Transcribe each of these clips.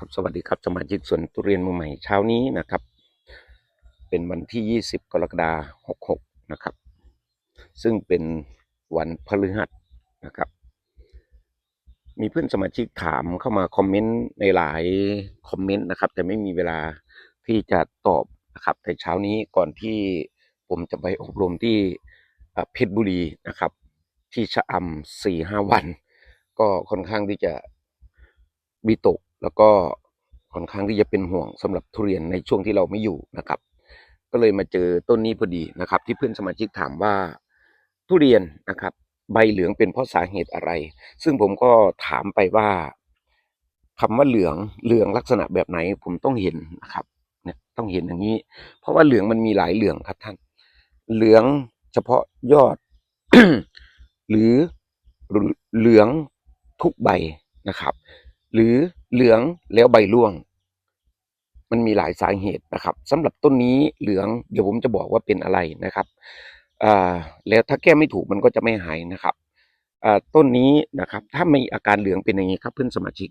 ครับสวัสดีครับสมาชิกสวนทุเรียนมือใหม่เช้านี้นะครับ เป็นวันที่ 20 กรกฎาคม66 นะครับ ซึ่งเป็นวันพฤหัสนะครับ มีเพื่อนสมาชิกถามเข้ามาคอมเมนต์ในหลายคอมเมนต์นะครับ แต่ไม่มีเวลาที่จะตอบนะครับแต่เช้านี้ก่อนที่ผมจะไปอบรมที่เพชรบุรีนะครับ ที่ชะอำสี่ห้าวัน ก็ค่อนข้างที่จะวิตก แล้วก็ค่อนข้างที่จะเป็นห่วงสำหรับทุเรียนในช่วงที่เราไม่อยู่นะครับ ก็เลยมาเจอต้นนี้พอดีนะครับ ที่เพื่อนสมาชิกถามว่าทุเรียนนะครับ ใบเหลืองเป็นเพราะสาเหตุอะไร ซึ่งผมก็ถามไปว่าคำว่าเหลืองเหลืองลักษณะแบบไหนผมต้องเห็นนะครับเนี่ยต้องเห็นอย่างนี้ เพราะว่าเหลืองมันมีหลายเหลืองครับท่าน เหลืองเฉพาะยอด หรือเหลืองทุกใบนะครับ หรือเหลืองแล้วใบร่วง มันมีหลายสาเหตุนะครับสำหรับต้นนี้เหลืองเดี๋ยวผมจะบอกว่าเป็นอะไรนะครับแล้วถ้าแก้ไม่ถูกมันก็จะไม่หายนะครับต้นนี้นะครับ ถ้ามีอาการเหลืองเป็นอย่างนี้ครับเพื่อนสมาชิก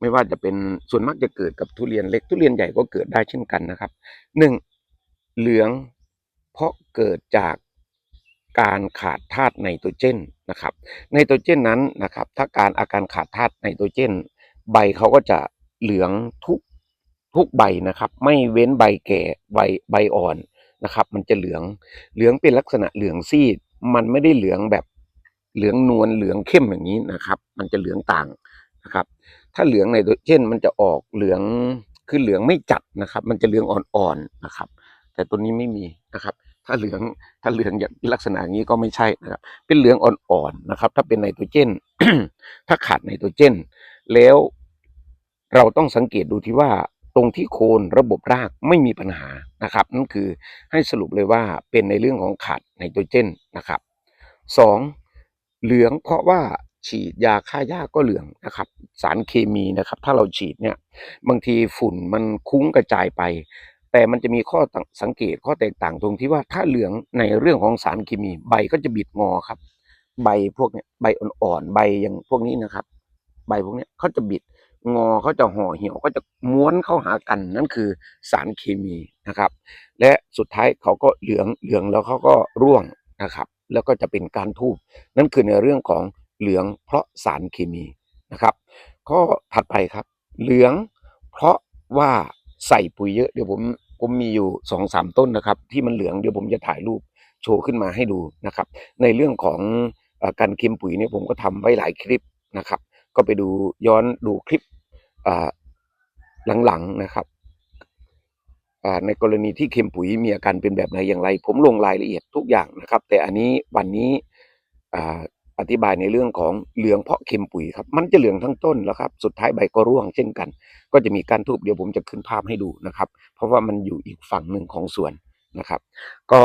ไม่ว่าจะเป็นส่วนมากจะเกิดกับทุเรียนเล็กทุเรียนใหญ่ก็เกิดได้เช่นกันนะครับหนึ่งเหลืองเพราะเกิดจาก การขาดธาตุไนโตรเจนนะครับไนโตรเจนนั้นนะครับถ้าการอาการขาดธาตุไนโตรเจน ใบเขาก็จะเหลืองทุกทุกใบนะครับ ไม่เว้นใบแก่ใบใบอ่อนนะครับ มันจะเหลืองเหลืองเป็นลักษณะเหลืองซีด มันไม่ได้เหลืองแบบเหลืองนวลเหลืองเข้มอย่างนี้นะครับ มันจะเหลืองต่างนะครับ ถ้าเหลืองในตัวเช่นมันจะออกเหลืองคือเหลืองไม่จัดนะครับ มันจะเหลืองอ่อนๆนะครับ แต่ตัวนี้ไม่มีนะครับ ถ้าเหลืองถ้าเหลืองอย่างลักษณะอย่างนี้ก็ไม่ใช่นะครับ เป็นเหลืองอ่อนๆนะครับ ถ้าเป็นไนโตรเจน ถ้าขาดไนโตรเจน แล้วเราต้องสังเกตดูที่ว่าตรงที่โคนระบบรากไม่มีปัญหานะครับ นั่นคือให้สรุปเลยว่าเป็นในเรื่องของขาดไนโตรเจนนะครับสองเหลืองเพราะว่าฉีดยาฆ่าหญ้าก็เหลืองนะครับ สารเคมีนะครับ ถ้าเราฉีดเนี่ยบางทีฝุ่นมันคุ้งกระจายไป แต่มันจะมีข้อสังเกตข้อแตกต่างตรงที่ว่าถ้าเหลืองในเรื่องของสารเคมีใบก็จะบิดงอครับ ใบพวกเนี้ยใบอ่อนๆใบอย่างพวกนี้นะครับ ใบพวกเนี้ยเขาจะบิดงอเขาจะห่อเหี่ยวก็จะม้วนเข้าหากันนั่นคือสารเคมีนะครับ และสุดท้ายเขาก็เหลืองเหลืองแล้วเขาก็ร่วงนะครับ แล้วก็จะเป็นการทูบนั่นคือในเรื่องของเหลืองเพราะสารเคมีนะครับ ข้อถัดไปครับ เหลืองเพราะว่าใส่ปุ๋ยเยอะเดี๋ยวผม ผมมีอยู่สองสามต้นนะครับ ที่มันเหลืองเดี๋ยวผมจะถ่ายรูปโชว์ขึ้นมาให้ดูนะครับ ในเรื่องของอการเค็มปุ๋ยเนี่ยผมก็ทำไว้หลายคลิปนะครับ ก็ไปดูย้อนดูคลิปหลังๆนะครับในกรณีที่เค็มปุ๋ยมีอาการเป็นแบบไหนอย่างไร ผมลงรายละเอียดทุกอย่างนะครับ แต่อันนี้วันนี้ อธิบายในเรื่องของเหลืองเพาะเค็มปุ๋ยครับมันจะเหลืองทั้งต้นแล้วครับสุดท้ายใบก็ร่วงเช่นกัน ก็จะมีการทูบเดี๋ยวผมจะขึ้นภาพให้ดูนะครับ เพราะว่ามันอยู่อีกฝั่งหนึ่งของสวนนะครับ ก็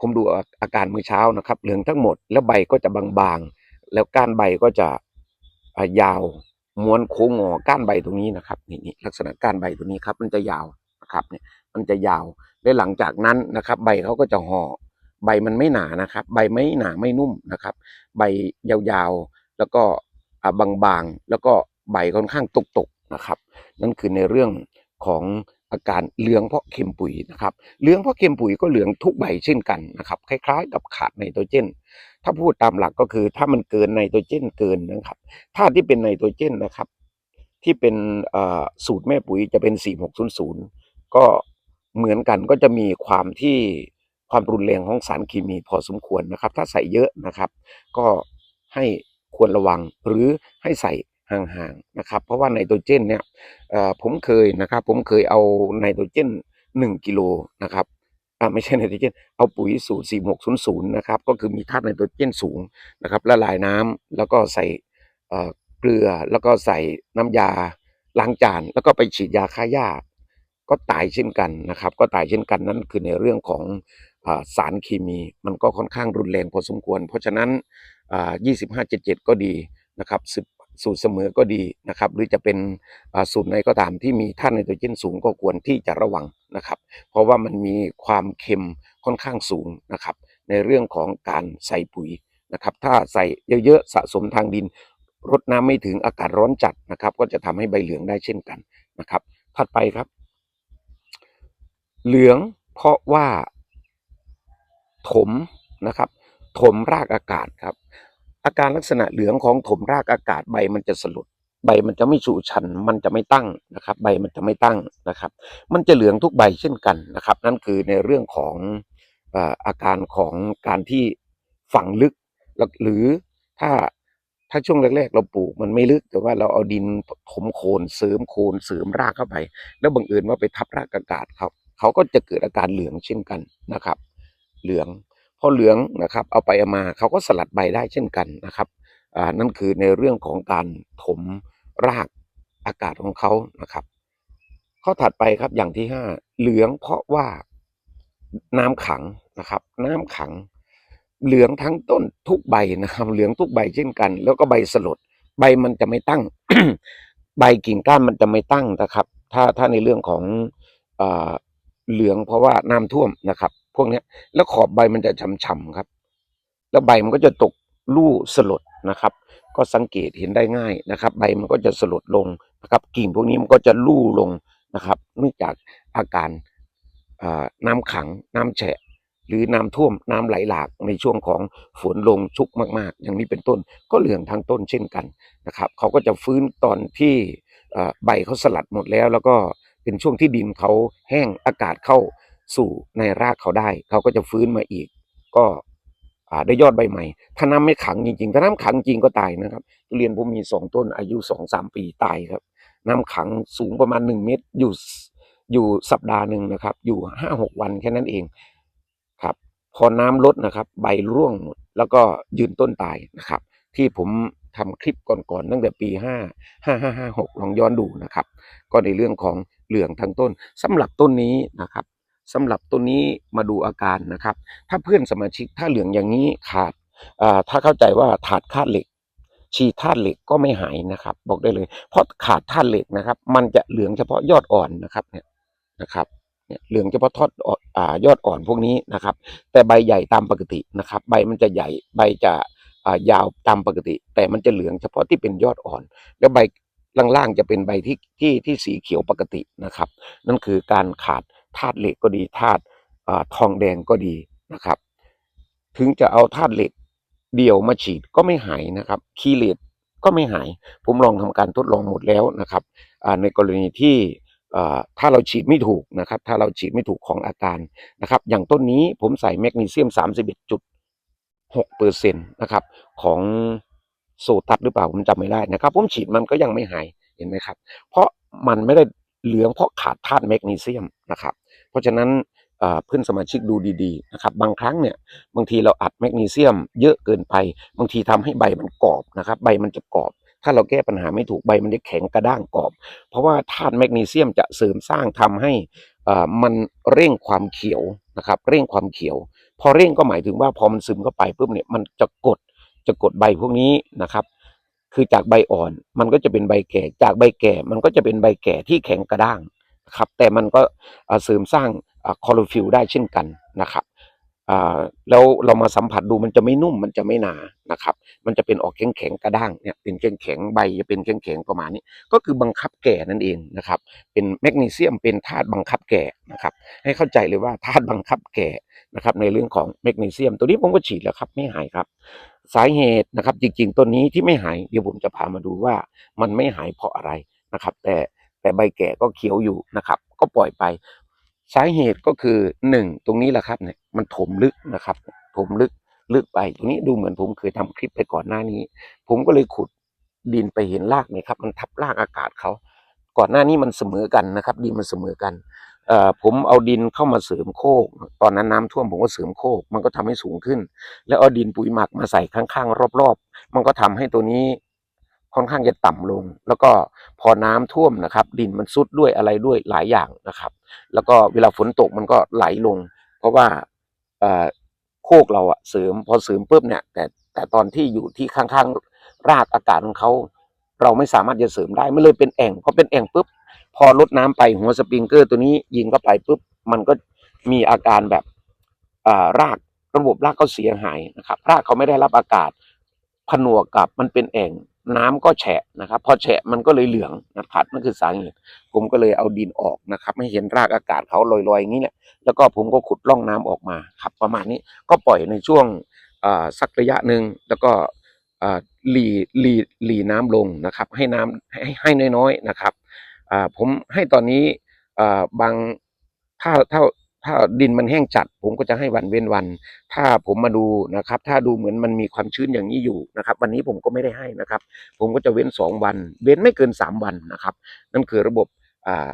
ผมดูอาการเมื่อเช้านะครับ เหลืองทั้งหมดแล้วใบก็จะบางๆ แล้วก้านใบก็จะยาวม้วนโค้งงอก้านใบตรงนี้นะครับนี่นี่ลักษณะก้านใบตรงนี้ครับ มันจะยาวนะครับเนี่ยมันจะยาวและหลังจากนั้นนะครับ ใบเขาก็จะห่อ ใบมันไม่หนานะครับ ใบไม่หนาไม่นุ่มนะครับ ใบยาวๆแล้วก็บางๆแล้วก็ใบค่อนข้างตกๆนะครับ นั่นคือในเรื่องของอาการเหลืองเพราะเค็มปุ๋ยนะครับเหลืองเพราะเค็มปุ๋ยก็เหลืองทุกใบเช่นกันนะครับ คล้ายๆ กับขาดไนโตรเจน ถ้าพูดตามหลักก็คือถ้ามันเกินไนโตรเจนเกินนะครับธาตุที่เป็นไนโตรเจนนะครับ ที่เป็นสูตรแม่ปุ๋ยจะเป็น 4600 ก็เหมือนกันก็จะมีความที่ ความรุนแรงของสารเคมีพอสมควรนะครับ ถ้าใส่เยอะนะครับ ก็ให้ควรระวังหรือให้ใส่ห่างๆนะครับ เพราะว่าไนโตรเจนเนี่ยผมเคยนะครับ ผมเคยเอาไนโตรเจน 1กิโลนะครับไม่ใช่ไนโตรเจน เอาปุ๋ยสูตร 4600 นะครับ ก็คือมีธาตุไนโตรเจนสูงนะครับละลายน้ำแล้วก็ใส่เกลือแล้วก็ใส่น้ำยาล้างจาน แล้วก็ไปฉีดยาฆ่าหญ้าก็ตายเช่นกันนะครับ ก็ตายเช่นกันนั่นคือในเรื่องของ สารเคมีมันก็ค่อนข้างรุนแรงพอสมควร เพราะฉะนั้น 2577 ก็ดีนะครับสูตรเสมอก็ดีนะครับหรือจะเป็นสูตรไหนก็ตามที่มีธาตุไนโตรเจนสูงก็ควรที่จะระวังนะครับ เพราะว่ามันมีความเค็มค่อนข้างสูงนะครับ ในเรื่องของการใส่ปุ๋ยนะครับ ถ้าใส่เยอะๆสะสมทางดินรดน้ำไม่ถึงอากาศร้อนจัดนะครับ ก็จะทำให้ใบเหลืองได้เช่นกันนะครับ ถัดไปครับ เหลืองเพราะว่า ถมนะครับ ถมรากอากาศครับ อาการลักษณะเหลืองของถมรากอากาศใบมันจะสลดใบมันจะไม่สูชัน มันจะไม่ตั้งนะครับ ใบมันจะไม่ตั้งนะครับ มันจะเหลืองทุกใบเช่นกันนะครับ นั่นคือในเรื่องของอาการของการที่ฝังลึกหรือถ้าถ้าช่วงแรก ๆ เราปลูกมันไม่ลึกแต่ว่าเราเอาดินถมโคนเสริมโคนเสริมรากเข้าไป แล้วบังเอิญว่าไปทับรากอากาศเขาเขาก็จะเกิดอาการเหลืองเช่นกันนะครับ เหลืองพอเหลืองนะครับ เอาไปเอามาเขาก็สลัดใบได้เช่นกันนะครับอ่านั่นคือในเรื่องของการถมรากอากาศของเขานะครับ ข้อถัดไปครับอย่างที่ห้าเหลืองเพราะว่าน้ำขังนะครับ น้ำขัง เหลืองทั้งต้นทุกใบนะครับ เหลืองทุกใบเช่นกัน แล้วก็ใบสลด ใบมันจะไม่ตั้ง ใบกิ่งก้านมันจะไม่ตั้งนะครับ ถ้าถ้าในเรื่องของเอ่อเหลืองเพราะว่าน้ำท่วมนะครับ วกเนี้ย แล้วขอบใบมันจะฉ่ำๆครับ แล้วใบมันก็จะตกลู่สลดนะครับ ก็สังเกตเห็นได้ง่ายนะครับ ใบมันก็จะสลดลงนะครับกิ่งพวกนี้มันก็จะลู่ลงนะครับเนื่องจากอาการน้ำขังน้ำแฉะ หรือน้ำท่วมน้ำไหลหลากในช่วงของฝนลงชุกมากๆ อย่างนี้เป็นต้นก็เหลืองทั้งต้นเช่นกันนะครับเขาก็จะฟื้นตอนที่ใบเขาสลัดหมดแล้ว แล้วก็เป็นช่วงที่ดินเขาแห้งอากาศเข้า สู่ในรากเขาได้ เขาก็จะฟื้นมาอีก ก็ได้ยอดใบใหม่ ถ้าน้ำไม่ขังจริงๆ ถ้าน้ำขังจริงก็ตายนะครับทุเรียนผมมีสองต้นอายุสองสามปีตายครับ น้ำขังสูงประมาณหนึ่งเมตรอยู่อยู่สัปดาห์หนึ่งนะครับ อยู่ห้าหกวันแค่นั้นเองครับ พอน้ำลดนะครับ ใบร่วงหมดแล้วก็ยืนต้นตายนะครับ ที่ผมทำคลิปก่อนๆตั้งแต่ปีห้าห้าห้าห้าหกลองย้อนดูนะครับ ก็ในเรื่องของเหลืองทั้งต้นสำหรับต้นนี้นะครับ สำหรับต้นนี้มาดูอาการนะครับ ถ้าเพื่อนสมาชิกถ้าเหลืองอย่างนี้ขาดอ่าถ้าเข้าใจว่าขาดคาดเหล็กฉีดธาตุเหล็กก็ไม่หายนะครับ บอกได้เลย เพราะขาดธาตุเหล็กนะครับ มันจะเหลืองเฉพาะยอดอ่อนนะครับเนี่ยนะครับเนี่ยเหลืองเฉพาะทอดอ่อนอ่ายอดอ่อนพวกนี้นะครับ แต่ใบใหญ่ตามปกตินะครับ ใบมันจะใหญ่ใบจะอ่ายาวตามปกติ แต่มันจะเหลืองเฉพาะที่เป็นยอดอ่อน แล้วใบล่างๆจะเป็นใบที่ที่ที่สีเขียวปกตินะครับ นั่นคือการขาด ธาตุเหล็กก็ดีธาตุทองแดงก็ดีนะครับ ถึงจะเอาธาตุเหล็กเดี่ยวมาฉีดก็ไม่หายนะครับคีเลตก็ไม่หาย ผมลองทำการทดลองหมดแล้วนะครับในกรณีที่ถ้าเราฉีดไม่ถูกนะครับ ถ้าเราฉีดไม่ถูกของอาการนะครับ อย่างต้นนี้ผมใส่แมกนีเซียม 31.6เปอร์เซ็นต์นะครับ ของโซตัสหรือเปล่าผมจำไม่ได้นะครับ ผมฉีดมันก็ยังไม่หายเห็นไหมครับ เพราะมันไม่ได้ เหลืองเพราะขาดธาตุแมกนีเซียมนะครับ เพราะฉะนั้นเพื่อนสมาชิกดูดีๆนะครับบางครั้งเนี่ยบางทีเราอัดแมกนีเซียม เยอะเกินไป บางทีทำให้ใบมันกรอบนะครับ ใบมันจะกรอบ ถ้าเราแก้ปัญหาไม่ถูกใบมันจะแข็งกระด้างกรอบ เพราะว่าธาตุแมกนีเซียมจะเสริมสร้างทำให้อ่อมันเร่งความเขียวนะครับ เร่งความเขียว พอเร่งก็หมายถึงว่าพอมันซึมเข้าไปปุ๊บเนี่ยมันจะกดจะกดใบพวกนี้นะครับ คือจากใบอ่อนมันก็จะเป็นใบแก่ จากใบแก่มันก็จะเป็นใบแก่ที่แข็งกระด้างนะครับ แต่มันก็เสริมสร้างคลอโรฟิลได้เช่นกันนะครับแล้วเรามาสัมผัสดูมันจะไม่นุ่มมันจะไม่หนานะครับ มันจะเป็นออกแข็งแข็งกระด้างเนี่ยเป็นแข็งแข็งใบจะเป็นแข็งแข็งประมาณนี้ ก็คือบังคับแก่นั่นเองนะครับ เป็นแมกนีเซียมเป็นธาตุบังคับแก่นะครับ ให้เข้าใจเลยว่าธาตุบังคับแก่นะครับ ในเรื่องของแมกนีเซียม ตัวนี้ผมก็ฉีดแล้วครับไม่หายครับ สาเหตุนะครับ จริง ๆ ต้นนี้ที่ไม่หายเดี๋ยวผมจะพามาดูว่ามันไม่หายเพราะอะไรนะครับ แต่แต่ใบแก่ก็เขียวอยู่นะครับ ก็ปล่อยไป สาเหตุก็คือหนึ่งตรงนี้แหละครับเนี่ยมันถมลึกนะครับ ถมลึกลึกไป ตรงนี้ดูเหมือนผมเคยทำคลิปไปก่อนหน้านี้ ผมก็เลยขุดดินไปเห็นรากเนี่ยครับ มันทับรากอากาศเขาก่อนหน้านี้มันเสมอกันนะครับดินมันเสมอกัน ผมเอาดินเข้ามาเสริมโคก ตอนนั้นน้ำท่วมผมก็เสริมโคก มันก็ทำให้สูงขึ้น แล้วเอาดินปุ๋ยหมักมาใส่ข้างๆรอบๆ มันก็ทำให้ตัวนี้ค่อนข้างจะต่ำลง แล้วก็พอน้ำท่วมนะครับ ดินมันซุดด้วยอะไรด้วยหลายอย่างนะครับ แล้วก็เวลาฝนตกมันก็ไหลลง เพราะว่าโคกเราอะเสริมพอเสริมปุ๊บเนี่ย แต่แต่ตอนที่อยู่ที่ข้างๆรากอากาศของเขาเราไม่สามารถจะเสริมได้ไม่เลยเป็นแอ่งพอเป็นแอ่งปุ๊บ อลดน้ำไปหัวสปริงเกอร์ตัวนี้ยิงเข้าไปปุ๊บมันก็มีอาการแบบอ่ารากระบบรากเขาเสียหายนะครับ รากเขาไม่ได้รับอากาศผนวกกับมันเป็นแอ่งน้ำก็แฉะนะครับ พอแฉะมันก็เลยเหลืองนะครับนั่นคือสาเหตุผมก็เลยเอาดินออกนะครับให้เห็นรากอากาศเขาลอยๆอย่างนี้แหละแล้วก็ผมก็ขุดร่องน้ำออกมาครับ ประมาณนี้ก็ปล่อยในช่วงอ่าสักระยะหนึ่งแล้วก็หลีหลีหลีน้ำลงนะครับ ให้น้ำให้ให้น้อยๆนะครับ อ่าผมให้ตอนนี้อ่าบางถ้าถ้าถ้าดินมันแห้งจัด ผมก็จะให้วันเว้นวัน ถ้าผมมาดูนะครับ ถ้าดูเหมือนมันมีความชื้นอย่างนี้อยู่นะครับ วันนี้ผมก็ไม่ได้ให้นะครับ ผมก็จะเว้นสองวัน เว้นไม่เกินสามวันนะครับ นั่นคือระบบอ่า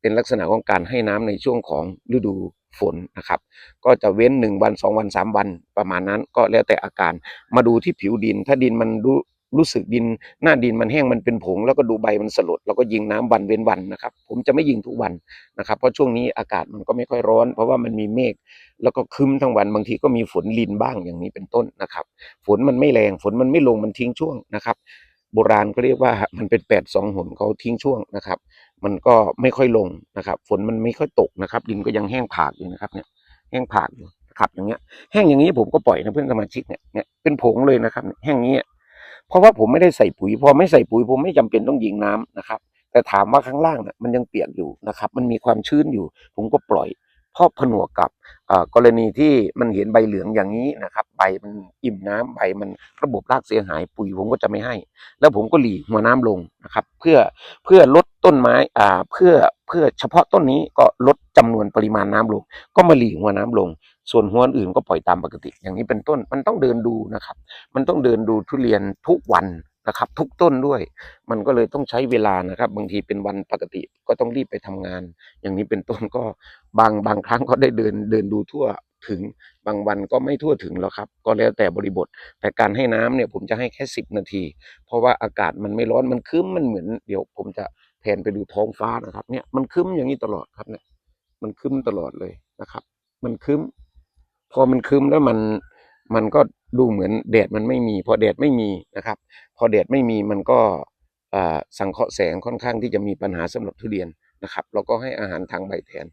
เป็นลักษณะของการให้น้ำในช่วงของฤดูฝนนะครับ ก็จะเว้นหนึ่งวันสองวันสามวันประมาณนั้นก็แล้วแต่อาการ มาดูที่ผิวดิน ถ้าดินมันรู้ รู้สึกดินหน้าดินมันแห้งมันเป็นผง แล้วก็ดูใบมันสลดเราก็ยิงน้ำวันเว้นวันนะครับ ผมจะไม่ยิงทุกวันนะครับ เพราะช่วงนี้อากาศมันก็ไม่ค่อยร้อน เพราะว่ามันมีเมฆแล้วก็คึ้มทั้งวันบางทีก็มีฝนลินบ้างอย่างนี้เป็นต้นนะครับ ฝนมันไม่แรงฝนมันไม่ลงมันทิ้งช่วงนะครับ โบราณก็เรียกว่ามันเป็นแปดสองหนเขาทิ้งช่วงนะครับ มันก็ไม่ค่อยลงนะครับ ฝนมันไม่ค่อยตกนะครับ ดินก็ยังแห้งผากอยู่นะครับเนี่ยแห้งผากอยู่นะครับอย่างเงี้ยแห้งอย่างนี้ผมก็ปล่อยนะเพื่อนสมาชิกเนี่ยเนี่ยเป็นผงเลยนะครับ แห้งนี้ เพราะว่าผมไม่ได้ใส่ปุ๋ย พอไม่ใส่ปุ๋ยผมไม่จำเป็นต้องยิงน้ำนะครับ แต่ถามว่าข้างล่างนี่ยมันยังเปียกอยู่นะครับ มันมีความชื้นอยู่ ผมก็ปล่อยเพราะผนวกกับกรณีที่มันเห็นใบเหลืองอย่างนี้นะครับ ใบมันอิ่มน้ำใบมันระบบรากเสียหายปุ๋ยผมก็จะไม่ให้ แล้วผมก็หลีหัวน้ำลงนะครับ เพื่อเพื่อลดต้นไม้อ่าเพื่อเพื่อเฉพาะต้นนี้ก็ลดจำนวนปริมาณน้ำลง ก็มาหลีหัวน้ำลง ส่วนหัวอื่นก็ปล่อยตามปกติ อย่างนี้เป็นต้นมันต้องเดินดูนะครับ มันต้องเดินดูทุเรียนทุกวันนะครับ ทุกต้นด้วย มันก็เลยต้องใช้เวลานะครับ บางทีเป็นวันปกติก็ต้องรีบไปทำงาน อย่างนี้เป็นต้นก็บางบางครั้งก็ได้เดินเดินดูทั่วถึงบางวันก็ไม่ทั่วถึงแล้วครับ ก็แล้วแต่บริบท แต่การให้น้ำเนี่ยผมจะให้แค่สิบนาที เพราะว่าอากาศมันไม่ร้อนมันครึ้มมันเหมือนเดี๋ยวผมจะแผนไปดูท้องฟ้านะครับเนี่ยมันครึ้มอย่างนี้ตลอดครับเนี่ยมันครึ้มตลอดเลยนะครับ มันครึ้ม พอมันครึ้มแล้วมันมันก็ดูเหมือนแดดมันไม่มี พอแดดไม่มีนะครับ พอแดดไม่มีมันก็สังเคราะห์แสงค่อนข้างที่จะมีปัญหาสำหรับทุเรียนนะครับเราก็ให้อาหารทางใบแทน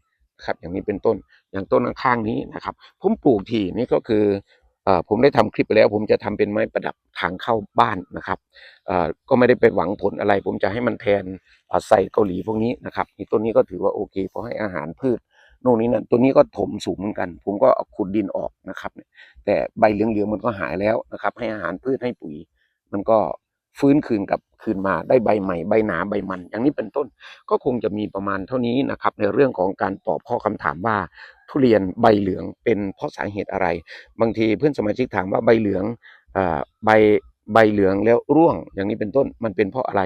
ครับอย่างนี้เป็นต้นอย่างต้นข้างๆนี้นะครับ ผมปลูกทีนี่ก็คืออผมได้ทำคลิปไปแล้ว ผมจะทำเป็นไม้ประดับทางเข้าบ้านนะครับก็ไม่ได้ไปหวังผลอะไร ผมจะให้มันแทนใส่เกาหลีพวกนี้นะครับต้นนี้ก็ถือว่าโอเคเพราะให้อาหารพืช โน่นนี้นั่นตัวนี้ก็ถมสูงเหมือนกัน ผมก็เอาขุดดินออกนะครับ แต่ใบเหลืองๆมันก็หายแล้วนะครับ ให้อาหารพืชให้ปุ๋ย มันก็ฟื้นคืนกับคืนมาได้ใบใหม่ใบหนาใบมัน อย่างนี้เป็นต้นก็คงจะมีประมาณเท่านี้นะครับ ในเรื่องของการตอบข้อคำถามว่า ทุเรียนใบเหลืองเป็นเพราะสาเหตุอะไร บางทีเพื่อนสมาชิกถามว่าใบเหลืองอ่าใบใบเหลืองแล้วร่วง อย่างนี้เป็นต้นมันเป็นเพราะอะไร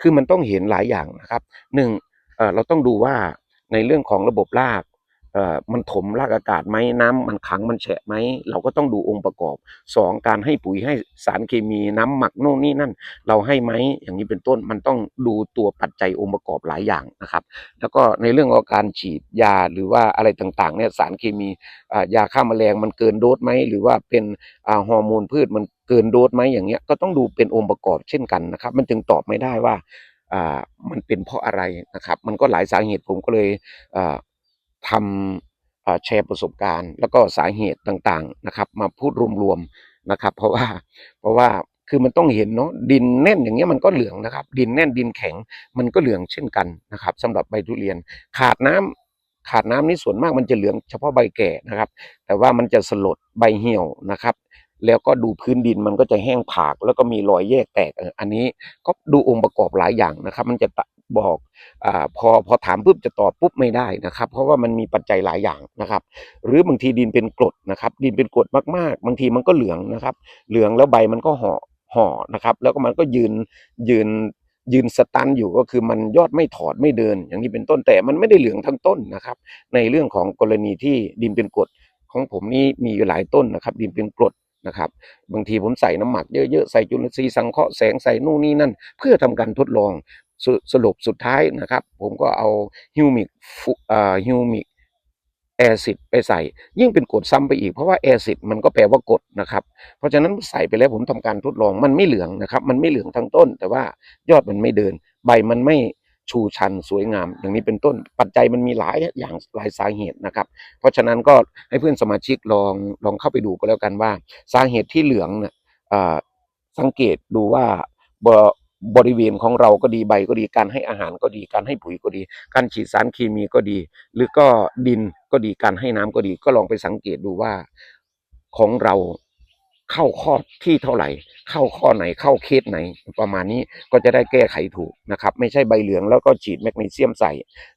คือมันต้องเห็นหลายอย่างนะครับหนึ่งเอ่อเราต้องดูว่าในเรื่องของระบบราก มันถมรากอากาศไหมน้ำมันขังมันแฉะไหมเราก็ต้องดูองค์ประกอบสองการให้ปุ๋ยให้สารเคมีน้ำหมักโน่นนี่นั่น เราให้ไหมอย่างนี้เป็นต้นมันต้องดูตัวปัจจัยองค์ประกอบหลายอย่างนะครับ แล้วก็ในเรื่องของการฉีดยาหรือว่าอะไรต่างๆเนี่ยสารเคมียาฆ่าแมลงมันเกินโดสไหมหรือว่าเป็นอฮอร์โมนพืชมันเกินโดสไหมอย่างเงี้ยก็ต้องดูเป็นองค์ประกอบเช่นกันนะครับ มันจึงตอบไม่ได้ว่ามันเป็นเพราะอะไรนะครับ มันก็หลายสาเหตุผมก็เลย ทำแชร์ประสบการณ์ แล้วก็สาเหตุต่างๆนะครับ มาพูดรวมๆนะครับ เพราะว่าเพราะว่าคือมันต้องเห็นเนาะดินแน่นอย่างเงี้ยมันก็เหลืองนะครับ ดินแน่นดินแข็งมันก็เหลืองเช่นกันนะครับสำหรับใบทุเรียนขาดน้ำขาดน้ำนี่ส่วนมากมันจะเหลืองเฉพาะใบแก่นะครับ แต่ว่ามันจะสลดใบเหี่ยวนะครับ แล้วก็ดูพื้นดินมันก็จะแห้งผาก แล้วก็มีรอยแยกแตกอันนี้ก็ดูองค์ประกอบหลายอย่างนะครับ มันจะ บอกอพอพอถามปุ๊บจะตอบปุ๊บไม่ได้นะครับ เพราะว่ามันมีปัจจัยหลายอย่างนะครับ หรือบางทีดินเป็นกรดนะครับ ดินเป็นกรดมากๆ บางทีมันก็เหลืองนะครับ เหลืองแล้วใบมันก็ห่อห่อนะครับ แล้วก็มันก็ยืนยืนยืนสตันอยู่ก็คือมันยอดไม่ถอดไม่เดิน อย่างนี้เป็นต้นแต่มันไม่ได้เหลืองทั้งต้นนะครับ ในเรื่องของกรณีที่ดินเป็นกรดของผมนี่มีอยู่หลายต้นนะครับ ดินเป็นกรดนะครับบางทีผมใส่น้ำหมักเยอะๆ ใส่จุลินทรีย์สังเคราะห์แสงใส่นู่นนี่นั่น เพื่อทำการทดลอง สสรุปสุดท้ายนะครับ ผมก็เอาฮิวมิกฮิวมิกแอซิดไปใส่ ยิ่งเป็นกรดซ้ำไปอีกเพราะว่าแอซิดมันก็แปลว่ากรดนะครับ เพราะฉะนั้นใส่ไปแล้วผมทำการทดลองมันไม่เหลืองนะครับ มันไม่เหลืองทั้งต้น แต่ว่ายอดมันไม่เดิน ใบมันไม่ชูชันสวยงาม อย่างนี้เป็นต้นปัจจัยมันมีหลายอย่างหลายสาเหตุนะครับ เพราะฉะนั้นก็ให้เพื่อนสมาชิกลองลองเข้าไปดูก็แล้วกันว่า สาเหตุที่เหลืองเนี่ยสังเกตดูว่า บริเวณของเราก็ดีใบก็ดีการให้อาหารก็ดีการให้ปุ๋ยก็ดี การฉีดสารเคมีก็ดี หรือก็ดินก็ดีการให้น้ำก็ดีก็ลองไปสังเกตดูว่าของเรา เข้าข้อที่เท่าไหร่ เข้าข้อไหนเข้าเคสไหน ประมาณนี้ก็จะได้แก้ไขถูกนะครับ ไม่ใช่ใบเหลืองแล้วก็ฉีดแมกนีเซียมใส่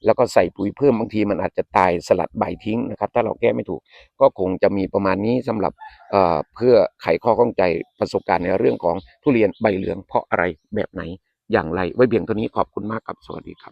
แล้วก็ใส่ปุ๋ยเพิ่มบางทีมันอาจจะตายสลัดใบทิ้งนะครับ ถ้าเราแก้ไม่ถูก ก็คงจะมีประมาณนี้สำหรับเเพื่อไขข้อข้องใจประสบการณ์ในเรื่องของทุเรียนใบเหลืองเพราะอะไรแบบไหนอย่างไรไว้เพียงเท่านี้ขอบคุณมากครับสวัสดีครับ